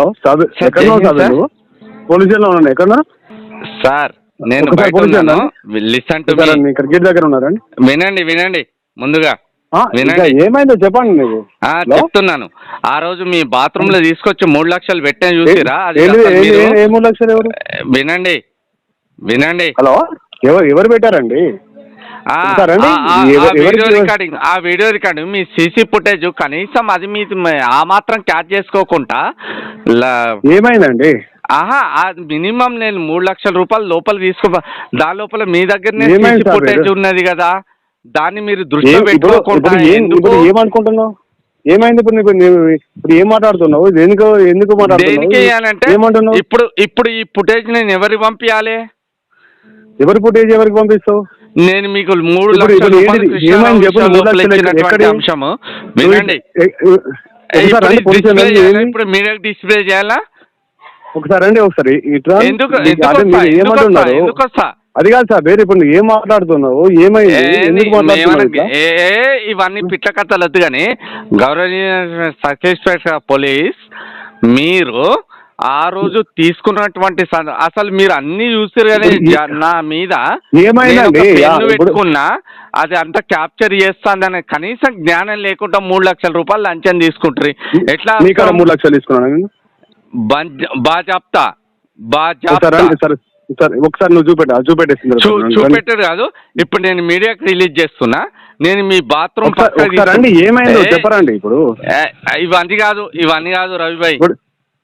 Hello సాబి sir, ఎక్కడ సాబి sir. నువ్వు police స్టేషన్లో ఉన్నాను? ఎక్కడ సార్ నేను ఒకసారి బయట ఉన్నాను. Listen to me. ఇక్కడ గేట్ దగ్గర ఉన్నారండి వినండి వినండి ముందుగా. ఆ, వినండి. ఇంకా ఏమైందో చెప్పండి ఆ, హలో? చెప్తున్నాను. ఆ రోజు మీ బాత్రూమ్లో తీసుకొచ్చి మూడు లక్షలు పెట్టే ఏ- చూసిరా? అది ఏంటి- అసలు ఏంటి- మీరు- ఏ మూడు లక్షలు ఎవరు? వినండి వినండి. హలో? ఎవరు ఎవరు పెట్టారండి? ఆ, ఆ వీడియో ఎవరికి- రికార్డింగ్ ఆ వీడియో రికార్డింగ్ మీ సీసీ ఫుటేజ్ కనీసం అది మీ ఆ మాత్రం క్యాచ్ చేసుకోకుండా ఏమైందండి? ఆహా మినిమం నేను మూడు లక్షల రూపాయలు లోపల తీసుకో దాని లోపల మీ దగ్గరనే ఫుటేజ్? ఉన్నది కదా? దాన్ని మీరు దృష్టిలో ఇప్పుడు పెట్టుకోకుండా ఎందుకు? ఏమనుకుంటున్నావు? ఏమైంది ఇప్పుడు నీకు? నీవు ఇప్పుడు ఏం మాట్లాడుతున్నావు? ఎందుకు దేనికి మాట్లాడుతున్నావు ఇప్పుడు ఇప్పుడు ఈ ఫుటేజ్ నేను ఎవరికి పంపించాలి ఎవరి ఫుటేజ్ ఎవరికి పంపిస్తావు? నేను మీకు మూడు లక్షల రూపాయలు అంశము. వినండి. ఇప్పుడు పోలీస్ డిస్ప్లే చేయాలా? ఒకసారి రండి ఒకసారి ఇట్లా ఎందుకు అదే? ఏమంటున్నారు ఎందుకు వస్తా? కాదు సార్ వేరే ఇప్పుడు ఏం మాట్లాడుతున్నావు ఏమైంది ఏ, ఇవన్నీ పిట్ట కథలు వద్దు కానీ గౌరవనీయ సర్కిల్ పోలీస్ మీరు ఆ రోజు తీసుకున్నటువంటి అసలు మీరు అన్ని చూసారు కానీ నా మీద పెన్ను పెట్టుకున్నా అది అంతా క్యాప్చర్ చేస్తాందని కనీసం జ్ఞానం లేకుండా మూడు లక్షల రూపాయలు లంచం తీసుకుంటారు ఎట్లా మూడు లక్షలు తీసుకున్నాను నేను? బంజ్- బా చెప్తా బా ఒకసారి రండి చెప్తా సార్ సార్ ఒకసారి నువ్వు చూపెట్టా చూపెట్టేసింది చూపెట్టారు కాదు ఇప్పుడు నేను మీడియాకి రిలీజ్ చేస్తున్నా నేను మీ బాత్రూమ్ రండి ఏమైందో చెప్పరండి ఇప్పుడు. ఇవన్నీ కాదు ఇవన్నీ కాదు రవిభాయ్ ఇప్పుడు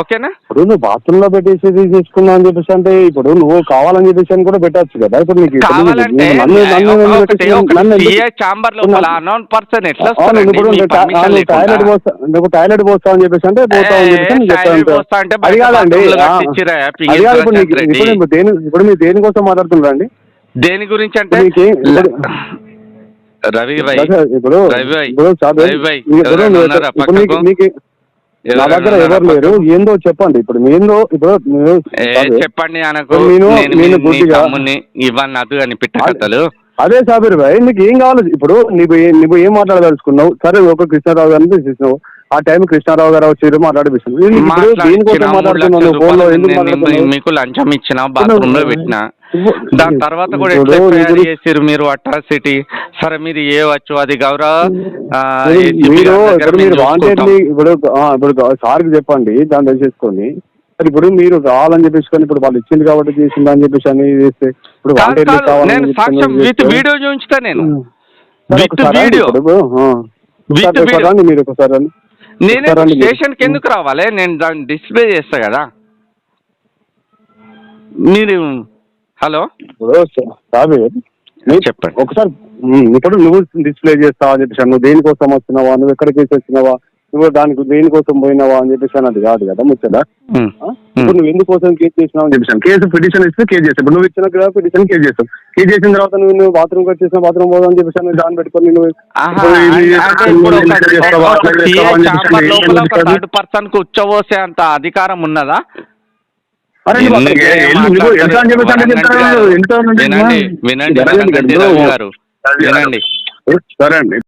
ఓకేనా? ఇప్పుడు నువ్వు బాత్రూమ్లో పెట్టేసి తీసుకున్నా అని చెప్పేసి అంటే ఇప్పుడు నువ్వు కావాలని చెప్పేసి అని కూడా పెట్టచ్చు కదా? ఇప్పుడు నీకు. కావాలంటే అన్నోన్ పర్సన్ ఎట్లా లేకుండా? టాయిలెట్ పోస్తా నువ్వు టాయిలెట్ పోస్తావు అని చెప్పేసి అంటే పోతావు అని చెప్పేసి పోస్తా అంటే అది కాదండి అది కాదు ఇప్పుడు దేని ఇప్పుడు మీరు దేనికోసం మాట్లాడుతున్నారండి దేని గురించి అంటే? రవి భాయ్. ఇప్పుడు రవి భాయ్, ఇప్పుడు రవి భాయ్, నా దగ్గర ఎవరు లేరు? ఏందో చెప్పండి. ఇప్పుడు ఏందో ఇప్పుడు. చెప్పండి అనకు. నేను- గుడ్డిగా- తమ్ముని ఇవన్నీ అదు అని సాబిర్ భాయ్ నీకు ఏం కావాలి? ఇప్పుడు నీకు ఏ- నువ్వు ఏం మాట్లాడదలుచుకున్నావు? సరే ఒక కృష్ణారావు గారిని తీసేసినావు ఆ టైం కృష్ణారావు గారు వచ్చి మాట్లాడుతున్నావు మీకు లంచం ఇచ్చిన బాత్రూమ్లో పెట్టిన. దాని తర్వాత కూడా ఎట్లా చేసిరు మీరు అట్రాసిటీ సరే మీరు ఏ వచ్చు? అది గౌరవ ఇప్పుడు సార్కి చెప్పండి దాన్ని మరి ఇప్పుడు మీరు కావాలని చెప్పేసి ఇప్పుడు వాళ్ళు ఇచ్చింది కాబట్టి చేసింది అని చెప్పేసి అని చేస్తే ఇప్పుడు నేను సాక్ష్యం విత్ వీడియో చూపించుతా నేను. With video. video. రండి మీరు ఒకసారి. నేనే. స్టేషన్కి ఎందుకు రావాలి? నేను దాన్ని డిస్ప్లే చేస్తా కదా. మీరు హలో? చెప్పండి. ఒకసారి ఇప్పుడు నువ్వు డిస్ప్లే చేస్తావా అని చెప్పేసి నువ్వు దేనికోసం వచ్చినావా నువ్వు ఎక్కడికి వచ్చినావా నువ్వు దానికి దేనికోసం పోయినావా అని చెప్పేసి అన్నది కాదు కదా ముచ్చట? ఇప్పుడు నువ్వు ఎందుకోసం కేసు చేసినావు అని చెప్పేసి కేసు పిటిషన్ ఇస్తే కేసు చేస్తావు. ఇప్పుడు నువ్వు ఇచ్చిన కదా పిటిషన్ కేసు చేస్తావు. కేసు చేసిన తర్వాత నువ్వు నువ్వు బాత్రూమ్ వచ్చేసిన బాత్రూమ్ పోదాం అని చెప్పేసి దాన్ని పెట్టుకొని నువ్వు? థర్డ్ పర్సన్కు ఉచ్చబోసే అంత అధికారం ఉన్నదా? వినండి. గారు వినండి. సరే అండి.